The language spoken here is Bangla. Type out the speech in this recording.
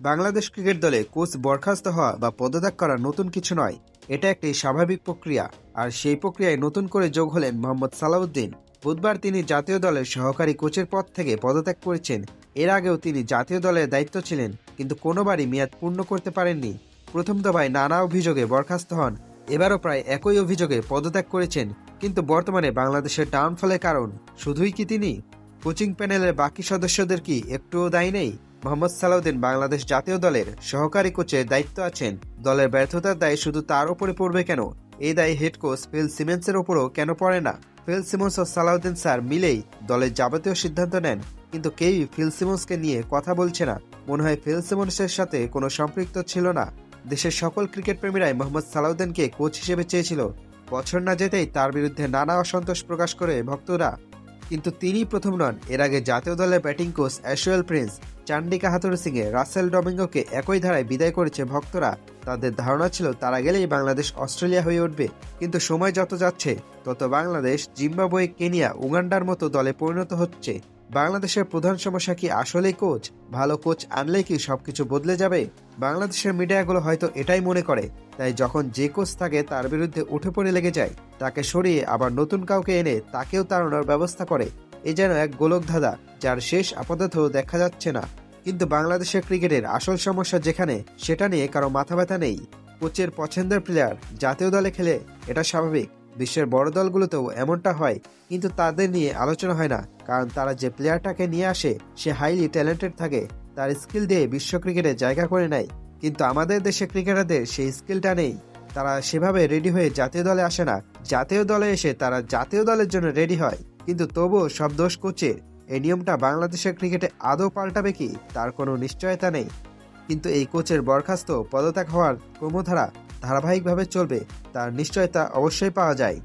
বাংলাদেশ ক্রিকেট দলে কোচ বরখাস্ত হওয়া বা পদত্যাগ করা নতুন কিছু নয়, এটা একটি স্বাভাবিক প্রক্রিয়া। আর সেই প্রক্রিয়ায় নতুন করে যোগ হলেন মোহাম্মদ সালাউদ্দিন। বুধবার তিনি জাতীয় দলের সহকারী কোচের পদ থেকে পদত্যাগ করেছেন। এর আগেও তিনি জাতীয় দলের দায়িত্ব ছিলেন, কিন্তু কোনোবারই মেয়াদ পূর্ণ করতে পারেননি। প্রথম দফায় নানা অভিযোগে বরখাস্ত হন, এবারও প্রায় একই অভিযোগে পদত্যাগ করেছেন, কিন্তু বর্তমানে বাংলাদেশের ডাউনফলের কারণ। শুধুই কি তিনি? কোচিং প্যানেলের বাকি সদস্যদের কি একটুও দায়ী নেই? মোহাম্মদ সালাউদ্দিন বাংলাদেশ জাতীয় দলের সহকারী কোচের দায়িত্ব আছেন। দলের ব্যর্থতার দায় শুধু তার উপরে পড়বে কেন? এই দায় হেড কোচ ফিল সিমেন্সের ওপরও কেন পড়ে না? ফিল সিমন্স ও সালাউদ্দিন স্যার মিলেই দলের যাবতীয় সিদ্ধান্ত নেন। কিন্তু কেউই ফিল সিমন্সকে নিয়ে কথা বলছে না। মনে হয় ফিল সিমন্সের সাথে কোনো সম্পৃক্ত ছিল না। দেশের সকল ক্রিকেট প্রেমীরাই মোহাম্মদ সালাউদ্দিনকে কোচ হিসেবে চেয়েছিল। বছর না যেতেই তার বিরুদ্ধে নানা অসন্তোষ প্রকাশ করে ভক্তরা কিন্তু তিনি প্রথম নন। এর আগে জাতীয় দলের batting coach Ashwell Prince, Chandika Hathurusinghe Russell ডমিঙ্গোকে একই ধারায় বিদায় করেছে ভক্তরা। তাদের ধারণা ছিল তারা গেলেই বাংলাদেশ অস্ট্রেলিয়া হয়ে উঠবে। কিন্তু সময় যত যাচ্ছে, তত বাংলাদেশ জিম্বাবুয়ে, কেনিয়া, উগান্ডার মতো দলে পরিণত হচ্ছে। বাংলাদেশের প্রধান সমস্যা কি আসলেই কোচ? ভালো কোচ আনলে কি সবকিছু বদলে যাবে? বাংলাদেশের মিডিয়াগুলো হয়তো এটাই মনে করে, তাই যখন যে কোচ থাকে তার বিরুদ্ধে উঠে পড়ে লেগে যায়, তাকে সরিয়ে আবার নতুন কাউকে এনে তাকেও তাড়ানোর ব্যবস্থা করে। এ যেন এক গোলক ধাঁধা, যার শেষ আপাতত দেখা যাচ্ছে না। কিন্তু বাংলাদেশের ক্রিকেটের আসল সমস্যা যেখানে, সেটা নিয়ে কারও মাথা ব্যথা নেই। কোচের পছন্দের প্লেয়ার জাতীয় দলে খেলে এটা স্বাভাবিক। বিশ্বের বড় দলগুলোতেও এমনটা হয়, কিন্তু তাদের নিয়ে আলোচনা হয় না, কারণ তারা যে প্লেয়ারটাকে নিয়ে আসে, সে হাইলি ট্যালেন্টেড থাকে, তার স্কিল দিয়ে বিশ্ব ক্রিকেটে জায়গা করে নেয়। কিন্তু আমাদের দেশে ক্রিকেটারদের সেই স্কিলটা নেই। তারা সেভাবে রেডি হয়ে জাতীয় দলে আসে না। জাতীয় দলে এসে তারা জাতীয় দলের জন্য রেডি হয়। কিন্তু তবুও সব দোষ কোচের। এই নিয়মটা বাংলাদেশের ক্রিকেটে আদৌ পাল্টাবে কি? তার কোনো নিশ্চয়তা নেই। কিন্তু এই কোচের বরখাস্ত পদত্যাগ হওয়ার ক্রমধারা ধারাবাহিকভাবে চলবে তার নিশ্চয়তা অবশ্যই পাওয়া যায়।